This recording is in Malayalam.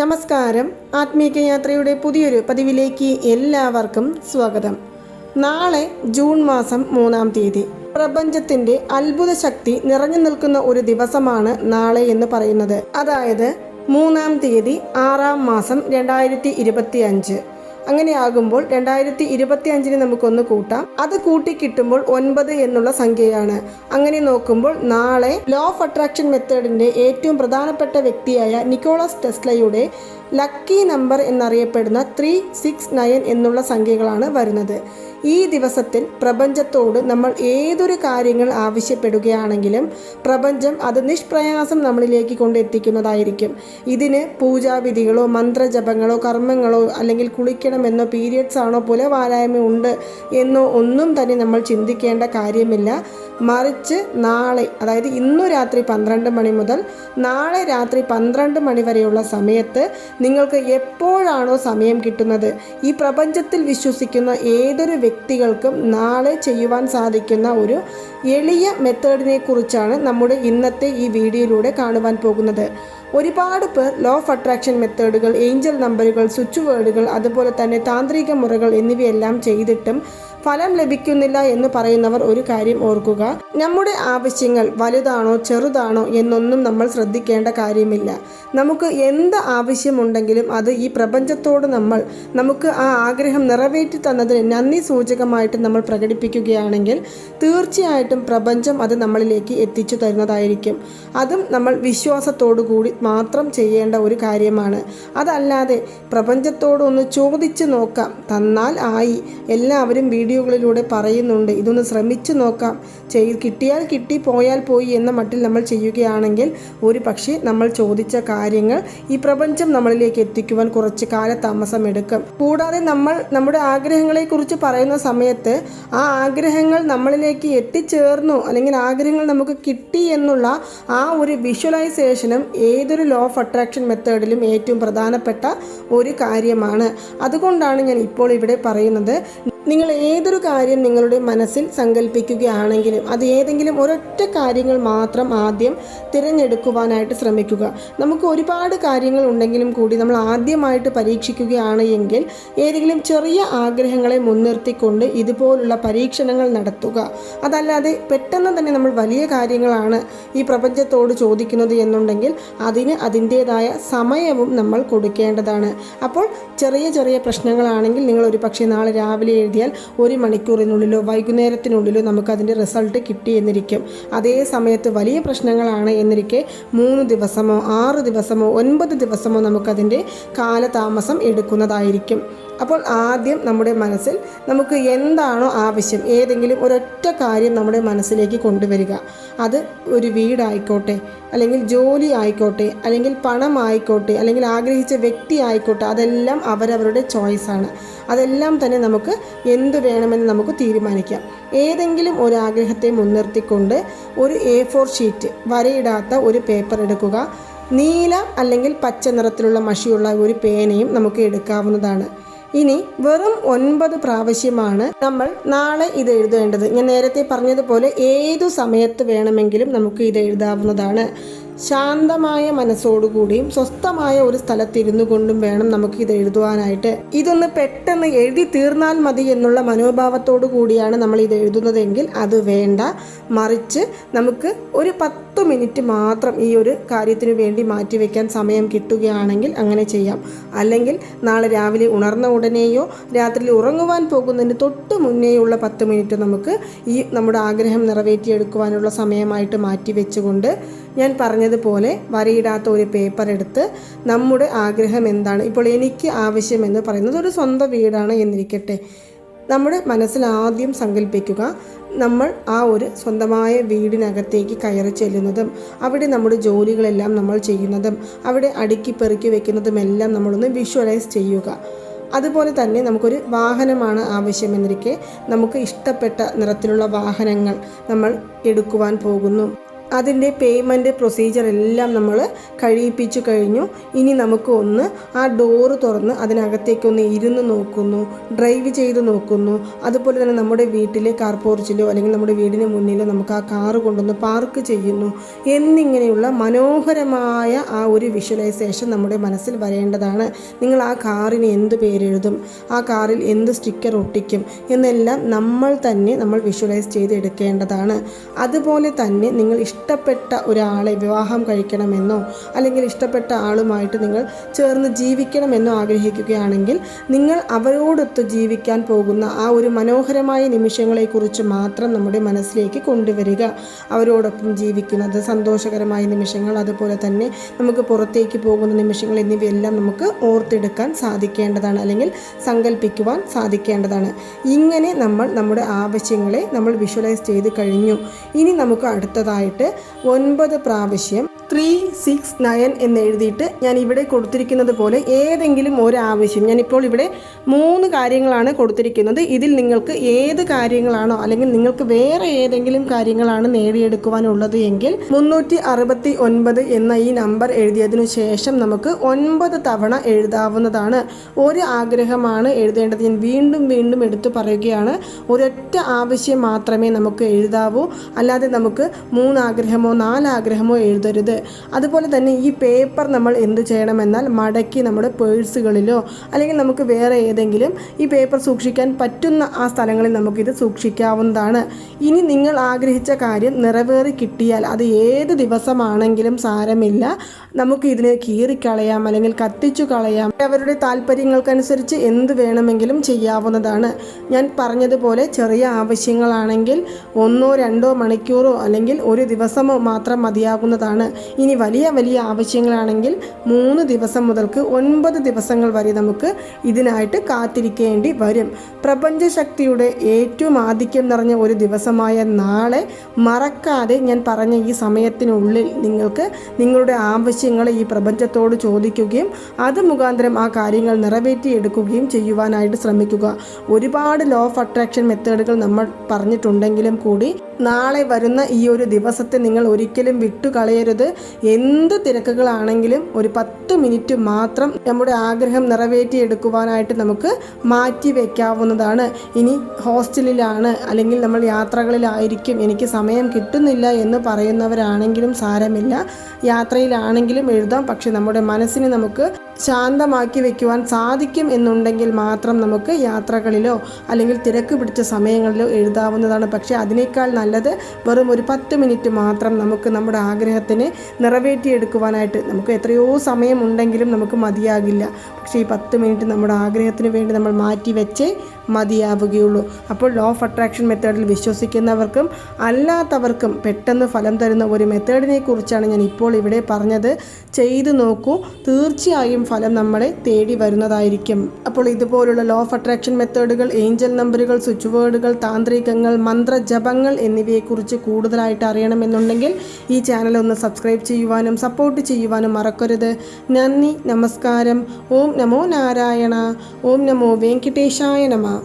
നമസ്കാരം. ആത്മീക യാത്രയുടെ പുതിയൊരു പതിവിലേക്ക് എല്ലാവർക്കും സ്വാഗതം. നാളെ ജൂൺ മാസം മൂന്നാം തീയതി. പ്രപഞ്ചത്തിന്റെ അത്ഭുത ശക്തി നിറഞ്ഞു നിൽക്കുന്ന ഒരു ദിവസമാണ് നാളെ എന്ന് പറയുന്നത്. അതായത് മൂന്നാം തീയതി ആറാം മാസം രണ്ടായിരത്തി ഇരുപത്തി അഞ്ച് അങ്ങനെയാകുമ്പോൾ രണ്ടായിരത്തി ഇരുപത്തി അഞ്ചിന് നമുക്കൊന്ന് കൂട്ടാം. അത് കൂട്ടി കിട്ടുമ്പോൾ ഒൻപത് എന്നുള്ള സംഖ്യയാണ്. അങ്ങനെ നോക്കുമ്പോൾ നാളെ ലോ ഓഫ് അട്രാക്ഷൻ മെത്തേഡിന്റെ ഏറ്റവും പ്രധാനപ്പെട്ട വ്യക്തിയായ നിക്കോളസ് ടെസ്ലയുടെ ലക്കി നമ്പർ എന്നറിയപ്പെടുന്ന ത്രീ സിക്സ് നയൻ എന്നുള്ള സംഖ്യകളാണ് വരുന്നത്. ഈ ദിവസത്തിൽ പ്രപഞ്ചത്തോട് നമ്മൾ ഏതൊരു കാര്യങ്ങൾ ആവശ്യപ്പെടുകയാണെങ്കിലും പ്രപഞ്ചം അത് നിഷ്പ്രയാസം നമ്മളിലേക്ക് കൊണ്ടെത്തിക്കുന്നതായിരിക്കും. ഇതിന് പൂജാവിധികളോ മന്ത്രജപങ്ങളോ കർമ്മങ്ങളോ അല്ലെങ്കിൽ കുളിക്കണമെന്നോ പീരിയഡ്സ് ആണോ പുലവാലായ്മ ഉണ്ട് എന്നോ ഒന്നും തന്നെ നമ്മൾ ചിന്തിക്കേണ്ട കാര്യമില്ല. മറിച്ച് നാളെ അതായത് ഇന്നു രാത്രി പന്ത്രണ്ട് മണി മുതൽ നാളെ രാത്രി പന്ത്രണ്ട് മണി വരെയുള്ള സമയത്ത് നിങ്ങൾക്ക് എപ്പോഴാണോ സമയം കിട്ടുന്നത്? ഈ പ്രപഞ്ചത്തിൽ വിശ്വസിക്കുന്ന ഏതൊരു വ്യക്തികൾക്കും നാളെ ചെയ്യുവാൻ സാധിക്കുന്ന ഒരു എളിയ മെത്തേഡിനെ കുറിച്ചാണ് നമ്മുടെ ഇന്നത്തെ ഈ വീഡിയോയിലൂടെ കാണുവാൻ പോകുന്നത്. ഒരുപാട് പേർ ലോ ഓഫ് അട്രാക്ഷൻ മെത്തേഡുകൾ ഏഞ്ചൽ നമ്പറുകൾ സ്വിച്ച് വേർഡുകൾ അതുപോലെ തന്നെ താന്ത്രിക മുറകൾ എന്നിവയെല്ലാം ചെയ്തിട്ടും ഫലം ലഭിക്കുന്നില്ല എന്ന് പറയുന്നവർ ഒരു കാര്യം ഓർക്കുക. നമ്മുടെ ആവശ്യങ്ങൾ വലുതാണോ ചെറുതാണോ എന്നൊന്നും നമ്മൾ ശ്രദ്ധിക്കേണ്ട കാര്യമില്ല. നമുക്ക് എന്ത് ആവശ്യമുണ്ടെങ്കിലും അത് ഈ പ്രപഞ്ചത്തോട് നമ്മൾ നമുക്ക് ആ ആഗ്രഹം നിറവേറ്റി തന്നതിന് നന്ദി സൂചകമായിട്ട് നമ്മൾ പ്രകടിപ്പിക്കുകയാണെങ്കിൽ തീർച്ചയായിട്ടും പ്രപഞ്ചം അത് നമ്മളിലേക്ക് എത്തിച്ചു തരുന്നതായിരിക്കും. അതും നമ്മൾ വിശ്വാസത്തോടു കൂടി മാത്രം ചെയ്യേണ്ട ഒരു കാര്യമാണ്. അതല്ലാതെ പ്രപഞ്ചത്തോടൊന്ന് ചോദിച്ചു നോക്കാം. തന്നാൽ ആയി. എല്ലാവരും വീഡിയോകളിലൂടെ പറയുന്നുണ്ട്. ഇതൊന്ന് ശ്രമിച്ചു നോക്കാം. ചെയ് കിട്ടിയാൽ കിട്ടി പോയാൽ പോയി എന്ന മട്ടിൽ നമ്മൾ ചെയ്യുകയാണെങ്കിൽ ഒരു പക്ഷേ നമ്മൾ ചോദിച്ച കാര്യങ്ങൾ ഈ പ്രപഞ്ചം നമ്മളിലേക്ക് എത്തിക്കുവാൻ കുറച്ച് കാലതാമസം എടുക്കും. കൂടാതെ നമ്മൾ നമ്മുടെ ആഗ്രഹങ്ങളെക്കുറിച്ച് പറയുന്ന സമയത്ത് ആ ആഗ്രഹങ്ങൾ നമ്മളിലേക്ക് എത്തിച്ചേർന്നു അല്ലെങ്കിൽ ആഗ്രഹങ്ങൾ നമുക്ക് കിട്ടി എന്നുള്ള ആ ഒരു വിഷ്വലൈസേഷനും ഏതൊരു ലോ ഓഫ് അട്രാക്ഷൻ മെത്തേഡിലും ഏറ്റവും പ്രധാനപ്പെട്ട ഒരു കാര്യമാണ്. അതുകൊണ്ടാണ് ഞാൻ ഇപ്പോൾ ഇവിടെ പറയുന്നത്. നിങ്ങൾ ഏതൊരു കാര്യം നിങ്ങളുടെ മനസ്സിൽ സങ്കല്പിക്കുകയാണെങ്കിലും അത് ഏതെങ്കിലും ഒരൊറ്റ കാര്യങ്ങൾ മാത്രം ആദ്യം തിരഞ്ഞെടുക്കുവാനായിട്ട് ശ്രമിക്കുക. നമുക്ക് ഒരുപാട് കാര്യങ്ങൾ ഉണ്ടെങ്കിലും കൂടി നമ്മൾ ആദ്യമായിട്ട് പരീക്ഷിക്കുകയാണ് എങ്കിൽ ഏതെങ്കിലും ചെറിയ ആഗ്രഹങ്ങളെ മുൻനിർത്തിക്കൊണ്ട് ഇതുപോലുള്ള പരീക്ഷണങ്ങൾ നടത്തുക. അതല്ലാതെ പെട്ടെന്ന് തന്നെ നമ്മൾ വലിയ കാര്യങ്ങളാണ് ഈ പ്രപഞ്ചത്തോട് ചോദിക്കുന്നത് എന്നുണ്ടെങ്കിൽ അതിന് അതിന്റേതായ സമയവും നമ്മൾ കൊടുക്കേണ്ടതാണ്. അപ്പോൾ ചെറിയ ചെറിയ പ്രശ്നങ്ങളാണെങ്കിൽ നിങ്ങൾ ഒരു പക്ഷേ നാളെ രാവിലെ എഴുതിയാൽ ഒരു മണിക്കൂറിനുള്ളിലോ വൈകുന്നേരത്തിനുള്ളിലോ നമുക്കതിന്റെ റിസൾട്ട് കിട്ടി എന്നിരിക്കും അതേ സമയത്ത് വലിയ പ്രശ്നങ്ങളാണ് എന്നിരിക്കെ മൂന്ന് ദിവസമോ ആറ് ദിവസമോ ഒൻപത് ദിവസമോ നമുക്കതിന്റെ കാലതാമസം എടുക്കുന്നതായിരിക്കും. അപ്പോൾ ആദ്യം നമ്മുടെ മനസ്സിൽ നമുക്ക് എന്താണോ ആവശ്യം ഏതെങ്കിലും ഒരൊറ്റ കാര്യം നമ്മുടെ മനസ്സിലേക്ക് കൊണ്ടുവരിക. അത് ഒരു വീടായിക്കോട്ടെ അല്ലെങ്കിൽ ജോലി ആയിക്കോട്ടെ അല്ലെങ്കിൽ പണം ആയിക്കോട്ടെ അല്ലെങ്കിൽ ആഗ്രഹിച്ച വ്യക്തി ആയിക്കോട്ടെ അതെല്ലാം അവരവരുടെ ചോയ്സാണ് അതെല്ലാം തന്നെ നമുക്ക് എന്ത് വേണമെന്ന് നമുക്ക് തീരുമാനിക്കാം. ഏതെങ്കിലും ഒരു ആഗ്രഹത്തെ മുൻനിർത്തിക്കൊണ്ട് ഒരു എ ഫോർ ഷീറ്റ് വരയിടാത്ത ഒരു പേപ്പർ എടുക്കുക. നീല അല്ലെങ്കിൽ പച്ച നിറത്തിലുള്ള മഷിയുള്ള ഒരു പേനയും നമുക്ക് എടുക്കാവുന്നതാണ്. ഇനി വെറും ഒൻപത് പ്രാവശ്യമാണ് നമ്മൾ നാളെ ഇത് എഴുതേണ്ടത്. ഞാൻ നേരത്തെ പറഞ്ഞതുപോലെ ഏതു സമയത്ത് വേണമെങ്കിലും നമുക്ക് ഇത് എഴുതാവുന്നതാണ്. ശാന്തമായ മനസ്സോടുകൂടിയും സ്വസ്ഥമായ ഒരു സ്ഥലത്തിരുന്നു കൊണ്ടും വേണം നമുക്ക് ഇത് എഴുതുവാനായിട്ട്. ഇതൊന്ന് പെട്ടെന്ന് എഴുതി തീർന്നാൽ മതി എന്നുള്ള മനോഭാവത്തോടു കൂടിയാണ് നമ്മൾ ഇത് എഴുതുന്നതെങ്കിൽ അത് വേണ്ട. മറിച്ച് നമുക്ക് ഒരു പത്ത് മിനിറ്റ് മാത്രം ഈ ഒരു കാര്യത്തിനു വേണ്ടി മാറ്റിവെക്കാൻ സമയം കിട്ടുകയാണെങ്കിൽ അങ്ങനെ ചെയ്യാം. അല്ലെങ്കിൽ നാളെ രാവിലെ ഉണർന്ന ഉടനെയോ രാത്രി ഉറങ്ങുവാൻ പോകുന്നതിന് തൊട്ട് മുന്നേയുള്ള പത്ത് മിനിറ്റ് നമുക്ക് ഈ നമ്മുടെ ആഗ്രഹം നിറവേറ്റിയെടുക്കുവാനുള്ള സമയമായിട്ട് മാറ്റി വെച്ചുകൊണ്ട് ഞാൻ പറഞ്ഞതുപോലെ വരയിടാത്ത ഒരു പേപ്പർ എടുത്ത് നമ്മുടെ ആഗ്രഹം എന്താണ്? ഇപ്പോൾ എനിക്ക് ആവശ്യമെന്ന് പറയുന്നത് ഒരു സ്വന്തം വീടാണ് എന്നിരിക്കട്ടെ. നമ്മുടെ മനസ്സിൽ ആദ്യം സങ്കല്പിക്കുക നമ്മൾ ആ ഒരു സ്വന്തമായ വീടിനകത്തേക്ക് കയറി ചെല്ലുന്നതും അവിടെ നമ്മുടെ ജോലികളെല്ലാം നമ്മൾ ചെയ്യുന്നതും അവിടെ അടുക്കി പെറുക്കി വെക്കുന്നതുമെല്ലാം നമ്മളൊന്ന് വിഷ്വലൈസ് ചെയ്യുക. അതുപോലെ തന്നെ നമുക്കൊരു വാഹനമാണ് ആവശ്യമെന്നിരിക്കെ നമുക്ക് ഇഷ്ടപ്പെട്ട നിറത്തിലുള്ള വാഹനങ്ങൾ നമ്മൾ എടുക്കുവാൻ പോകുന്നു. അതിന്റെ പേയ്മെന്റ് പ്രൊസീജിയർ എല്ലാം നമ്മൾ കഴിയിപ്പിച്ചു കഴിഞ്ഞു. ഇനി നമുക്ക് ഒന്ന് ആ ഡോറ് തുറന്ന് അതിനകത്തേക്ക് ഒന്ന് ഇരുന്ന് നോക്കുന്നു ഡ്രൈവ് ചെയ്ത് നോക്കുന്നു. അതുപോലെ തന്നെ നമ്മുടെ വീട്ടിലെ കാർ പോർച്ചിലോ അല്ലെങ്കിൽ നമ്മുടെ വീടിന് മുന്നിലോ നമുക്ക് ആ കാറ് കൊണ്ടുവന്ന് പാർക്ക് ചെയ്യുന്നു. എന്നിങ്ങനെയുള്ള മനോഹരമായ ആ ഒരു വിഷ്വലൈസേഷൻ നമ്മുടെ മനസ്സിൽ വരേണ്ടതാണ്. നിങ്ങൾ ആ കാറിന് എന്ത് പേരെഴുതും ആ കാറിൽ എന്ത് സ്റ്റിക്കർ ഒട്ടിക്കും എന്നെല്ലാം നമ്മൾ തന്നെ നമ്മൾ വിഷ്വലൈസ് ചെയ്തെടുക്കേണ്ടതാണ്. അതുപോലെ തന്നെ നിങ്ങൾ ഇഷ്ടപ്പെട്ട ഒരാളെ വിവാഹം കഴിക്കണമെന്നോ അല്ലെങ്കിൽ ഇഷ്ടപ്പെട്ട ആളുമായിട്ട് നിങ്ങൾ ചേർന്ന് ജീവിക്കണമെന്നോ ആഗ്രഹിക്കുകയാണെങ്കിൽ നിങ്ങൾ അവരോടൊത്ത് ജീവിക്കാൻ പോകുന്ന ആ ഒരു മനോഹരമായ നിമിഷങ്ങളെക്കുറിച്ച് മാത്രം നമ്മുടെ മനസ്സിലേക്ക് കൊണ്ടുവരിക. അവരോടൊപ്പം ജീവിക്കുന്നത് സന്തോഷകരമായ നിമിഷങ്ങൾ അതുപോലെ തന്നെ നമുക്ക് പുറത്തേക്ക് പോകുന്ന നിമിഷങ്ങൾ എന്നിവയെല്ലാം നമുക്ക് ഓർത്തെടുക്കാൻ സാധിക്കേണ്ടതാണ് അല്ലെങ്കിൽ സങ്കല്പിക്കുവാൻ സാധിക്കേണ്ടതാണ്. ഇങ്ങനെ നമ്മൾ നമ്മുടെ ആവശ്യങ്ങളെ നമ്മൾ വിഷ്വലൈസ് ചെയ്ത് കഴിഞ്ഞു. ഇനി നമുക്ക് അടുത്തതായിട്ട് ഒൻപത് പ്രാവശ്യം ത്രീ സിക്സ് നയൻ എന്ന് എഴുതിയിട്ട് ഞാൻ ഇവിടെ കൊടുത്തിരിക്കുന്നത് പോലെ ഏതെങ്കിലും ഒരു ആവശ്യം ഞാനിപ്പോൾ ഇവിടെ മൂന്ന് കാര്യങ്ങളാണ് കൊടുത്തിരിക്കുന്നത്. ഇതിൽ നിങ്ങൾക്ക് ഏത് കാര്യങ്ങളാണോ അല്ലെങ്കിൽ നിങ്ങൾക്ക് വേറെ ഏതെങ്കിലും കാര്യങ്ങളാണ് നേടിയെടുക്കുവാനുള്ളത് എങ്കിൽ മുന്നൂറ്റി അറുപത്തി ഒൻപത് എന്ന ഈ നമ്പർ എഴുതിയതിനു ശേഷം നമുക്ക് ഒൻപത് തവണ എഴുതാവുന്നതാണ്. ഒരു ആഗ്രഹമാണ് എഴുതേണ്ടത്. ഞാൻ വീണ്ടും വീണ്ടും എടുത്തു പറയുകയാണ്. ഒരൊറ്റ ആവശ്യം മാത്രമേ നമുക്ക് എഴുതാവൂ. അല്ലാതെ നമുക്ക് മൂന്നാഗ്രഹമോ നാലാഗ്രഹമോ എഴുതരുത്. അതുപോലെ തന്നെ ഈ പേപ്പർ നമ്മൾ എന്ത് ചെയ്യണമെന്നാൽ മടക്കി നമ്മുടെ പേഴ്സുകളിലോ അല്ലെങ്കിൽ നമുക്ക് വേറെ ഏതെങ്കിലും ഈ പേപ്പർ സൂക്ഷിക്കാൻ പറ്റുന്ന ആ സ്ഥലങ്ങളിൽ നമുക്കിത് സൂക്ഷിക്കാവുന്നതാണ്. ഇനി നിങ്ങൾ ആഗ്രഹിച്ച കാര്യം നിറവേറി കിട്ടിയാൽ അത് ഏത് ദിവസമാണെങ്കിലും സാരമില്ല. നമുക്ക് ഇതിനെ കീറിക്കളയാം അല്ലെങ്കിൽ കത്തിച്ചു കളയാം. അവരുടെ താല്പര്യങ്ങൾക്കനുസരിച്ച് എന്ത് വേണമെങ്കിലും ചെയ്യാവുന്നതാണ്. ഞാൻ പറഞ്ഞതുപോലെ ചെറിയ ആവശ്യങ്ങളാണെങ്കിൽ ഒന്നോ രണ്ടോ മണിക്കൂറോ അല്ലെങ്കിൽ ഒരു ദിവസമോ മാത്രം മതിയാകുന്നതാണ്. ഇനി വലിയ വലിയ ആവശ്യങ്ങളാണെങ്കിൽ മൂന്ന് ദിവസം മുതൽക്ക് ഒൻപത് ദിവസങ്ങൾ വരെ നമുക്ക് ഇതിനായിട്ട് കാത്തിരിക്കേണ്ടി വരും. പ്രപഞ്ചശക്തിയുടെ ഏറ്റവും ആധിക്യം നിറഞ്ഞ ഒരു ദിവസമായ നാളെ മറക്കാതെ ഞാൻ പറഞ്ഞ ഈ സമയത്തിനുള്ളിൽ നിങ്ങൾക്ക് നിങ്ങളുടെ ആവശ്യങ്ങൾ ഈ പ്രപഞ്ചത്തോട് ചോദിക്കുകയും അത് മുഖാന്തരം ആ കാര്യങ്ങൾ നിറവേറ്റിയെടുക്കുകയും ചെയ്യുവാനായിട്ട് ശ്രമിക്കുക. ഒരുപാട് ലോ ഓഫ് അട്രാക്ഷൻ മെത്തേഡുകൾ നമ്മൾ പറഞ്ഞിട്ടുണ്ടെങ്കിലും കൂടി നാളെ വരുന്ന ഈ ഒരു ദിവസത്തെ നിങ്ങൾ ഒരിക്കലും വിട്ടുകളയരുത്. എന്ത് തിരക്കുകളാണെങ്കിലും ഒരു പത്ത് മിനിറ്റ് മാത്രം നമ്മുടെ ആഗ്രഹം നിറവേറ്റിയെടുക്കുവാനായിട്ട് നമുക്ക് മാറ്റി വയ്ക്കാവുന്നതാണ് ഇനി ഹോസ്റ്റലിലാണ് അല്ലെങ്കിൽ നമ്മൾ യാത്രകളിലായിരിക്കും എനിക്ക് സമയം കിട്ടുന്നില്ല എന്ന് പറയുന്നവരാണെങ്കിലും സാരമില്ല. യാത്രയിലാണെങ്കിലും എഴുതാം. പക്ഷെ നമ്മുടെ മനസ്സിന് നമുക്ക് ശാന്തമാക്കി വെക്കുവാൻ സാധിക്കും എന്നുണ്ടെങ്കിൽ മാത്രം നമുക്ക് യാത്രകളിലോ അല്ലെങ്കിൽ തിരക്ക് പിടിച്ച സമയങ്ങളിലോ എഴുതാവുന്നതാണ്. പക്ഷേ അതിനേക്കാൾ നല്ലത് വെറും ഒരു പത്ത് മിനിറ്റ് മാത്രം നമുക്ക് നമ്മുടെ ആഗ്രഹത്തിന് നിറവേറ്റിയെടുക്കുവാനായിട്ട് നമുക്ക് എത്രയോ സമയമുണ്ടെങ്കിലും നമുക്ക് മതിയാകില്ല. പക്ഷേ ഈ പത്ത് മിനിറ്റ് നമ്മുടെ ആഗ്രഹത്തിന് വേണ്ടി നമ്മൾ മാറ്റി വെച്ചേ മതിയാവുകയുള്ളൂ. അപ്പോൾ ലോ ഓഫ് അട്രാക്ഷൻ മെത്തേഡിൽ വിശ്വസിക്കുന്നവർക്കും അല്ലാത്തവർക്കും പെട്ടെന്ന് ഫലം തരുന്ന ഒരു മെത്തേഡിനെ കുറിച്ചാണ് ഞാൻ ഇപ്പോൾ ഇവിടെ പറഞ്ഞത്. ചെയ്തു നോക്കൂ. തീർച്ചയായും ഫലം നമ്മളെ തേടി വരുന്നതായിരിക്കും. അപ്പോൾ ഇതുപോലുള്ള ലോ ഓഫ് അട്രാക്ഷൻ മെത്തേഡുകൾ ഏഞ്ചൽ നമ്പറുകൾ സ്വിച്ച് വേർഡുകൾ താന്ത്രികങ്ങൾ മന്ത്രജപങ്ങൾ എന്നിവയെക്കുറിച്ച് കൂടുതലായിട്ട് അറിയണമെന്നുണ്ടെങ്കിൽ ഈ ചാനൽ ഒന്ന് സബ്സ്ക്രൈബ് ചെയ്യുവാനും സപ്പോർട്ട് ചെയ്യുവാനും മറക്കരുത്. നന്ദി നമസ്കാരം. ഓം നമോ നാരായണ. ഓം നമോ വെങ്കിട്ടേശായ നമ.